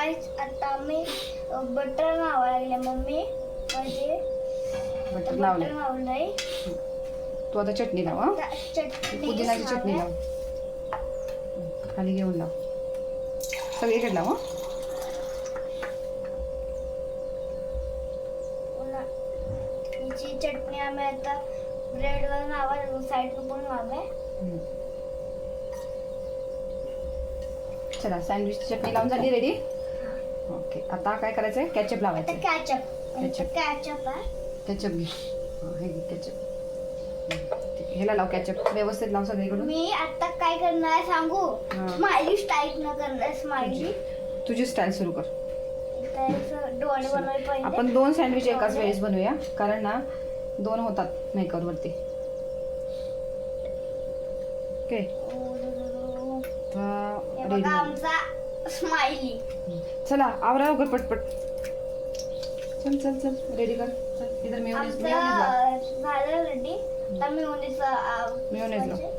काय आता मी बटर मावा लागले मम्मी. म्हणजे बटर बटर लावलं मावलंय तू आता चटणी लाव हा? चटणी पुदिनाची चटणी. लाव. खाली घेऊन लाव. सगळीकडे लाव हा? पुन्हा हिची चटणी आम्ही आता ब्रेडवर मावा साईड पण मावे हम्म. चला सँडविच चटणी लावून झाली रेडी ओके. आता काय करायचंय? कॅचअप लावायचं कॅचअप. कॅचअप आहे कॅचअप घे. हा, हे घे कॅचअप ह्याला लाव कॅचअप व्यवस्थित लाव सगळीकडून. मी आता काय करणार आहे सांगू? हा. स्माइली टाईप न करणार स्माइली तुझी स्टाईल सुरू कर. डोळे बनवायला पहिले आपण दोन सँडविच एकाच वेळेस बनवूया. कारण ना दोन होतात मेकरवरती. ओके. हे रेडी बघा आमचा स्माइली चला आवरा लवकर पटपट. चल चल चल. रेडी कर. चल इधर मेयोनीज आमचं मेयोनीज अं, झालं रेडी आता मी लाव.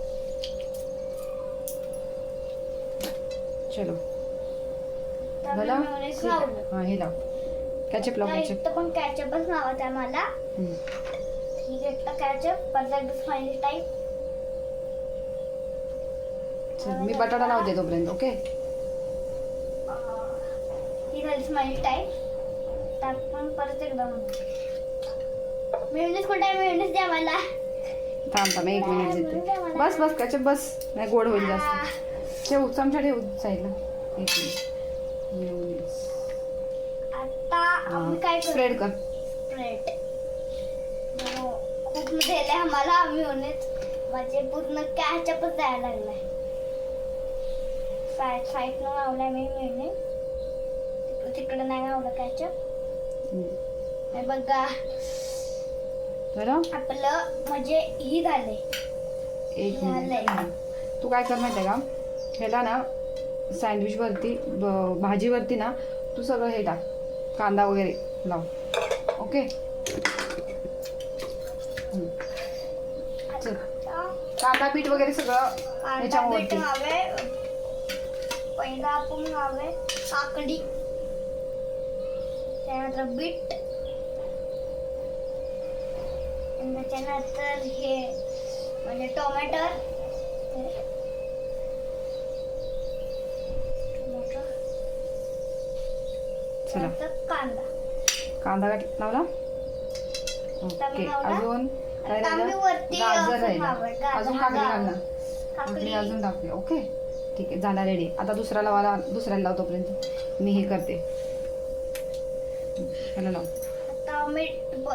चलो. झाला हा हे लाव. कॅचअप लाव कॅचअप इथं पण कॅचअपच नावात आहे मला. ही घेतलं कॅचअप परत स्माइली टाईप चल मी बटाटा लावते तोपर्यंत ओके झाली टाईप त्यात पण परत एकदा कुठे आहे? मेयोनीज द्या मला थांब थांब एक मिनिट देते बस बस कॅचअप बस. नाही गोड होईल जास्त. ठेव चमचा ठेव साईडला. एक मिनिट. आता काय स्प्रेड कर. स्प्रेड. खूप दिले आम्हाला आम्ही होणेच म्हणजे पूर्ण कॅचअपच द्यायला लागलाय साईड साईड न लावलाय मी मेहने तिकडे नाही कॅचअप हम्म. बघा झालं आपलं म्हणजे ही एक झालंय. तू काय कर माहिती का? ह्याला ना सँडविच वरती भाजीवरती ना तू सगळं हे टाक. कांदा वगैरे लाव. ओके कांदा पीठ वगैरे सगळं ह्याच्यावरती. पहिला आपण हवे. काकडी. त्यानंतर बीट त्याच्यानंतर हे म्हणजे टोमॅटो चला. कांदा. कांदा काट लावला? ओके? अजून गाजर राहिलं. अजून काकडी गाजर. घाल ना काकडी अजून टाकूया. ओके ठीक आहे झाला रेडी आता दुसरा लावायला दुसऱ्याला लावतोपर्यंत मी हे करते. ह्याला लाव आता मीठ ब-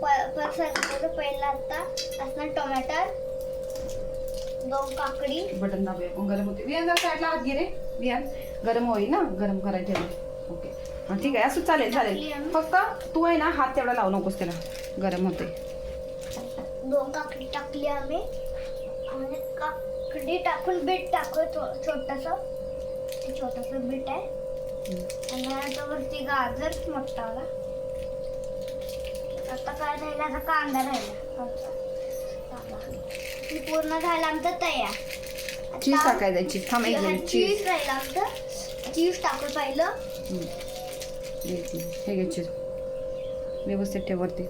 प- परत सांगतो पहिला आता असणार टोमॅटो दोन काकडी. बटन दाबूया. मग गरम होते. विहान जरा साईडला हात घे रे. विहान गरम होईल ना? गरम करायला ठेवलं ओके. हा ठीक आहे. असं चालेल चालेल. फक्त तू आहे ना हात तेवढा लावू नकोस त्याला. गरम होते. दोन काकडी टाकली आम्ही. आणि काकडी टाकून बीट टाकू छोटस. छोटस बीट आहे. आणि आता वरती गाजर मोठाला आता काय राहिलं? आता कांदा राहिला. पूर्ण झालं आमचं तयार. चीज टाकायचं चीज थांब एक मिनिट चीज राहिलं आमचं. चीज टाकलं पहिलं. हे घे चीज. व्यवस्थित ठेव वरती.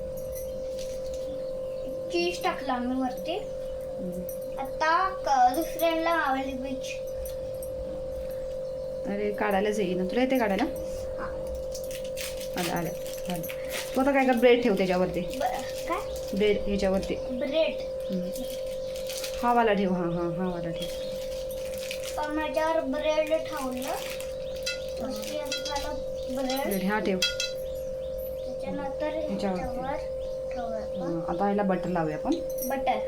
चीज टाकलं आम्ही वरती. आता दुसऱ्यांना आवडली बीच अरे काढायलाच येईल ना तुला येते काढायला? आलं आलं आलं. तू आता काय कर ब्रेड ठेव त्याच्यावरती. काय? ब्रेड ह्याच्यावरती. ब्रेड. हा वाला ठेव हा हा हा वाला ठेव माझ्यावर ब्रेड ठेवलं. ब्रेड हा ठेव. आता ह्याला बटर लावूया आपण. बटर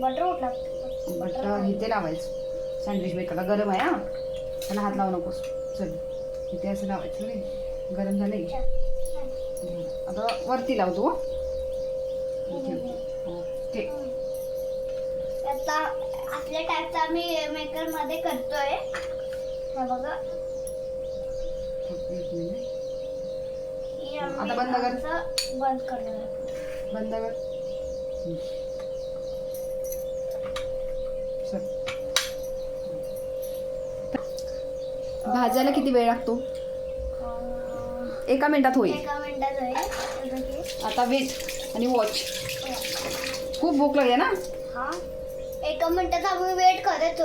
बटर बटर इथे लावायचं. सँडविच मेकरला गरम आहे हा. त्याला हात लावू नकोस. चल. इथे असं लावायचं रे. गरम झाले आता वरती लावतो ओके. आता असल्या टाईपचा आम्ही मेकरमध्ये करतोय. बघा. एक मिनिट. आता बंद कर. बंद करणार. बंद कर. भाजायला किती वेळ लागतो? एका मिनिटात होईल. एका मिनिटात होईल. आता वेट आणि वॉच खूप भूक लागली ना? हा. एका मिनिटात आम्ही वेट करत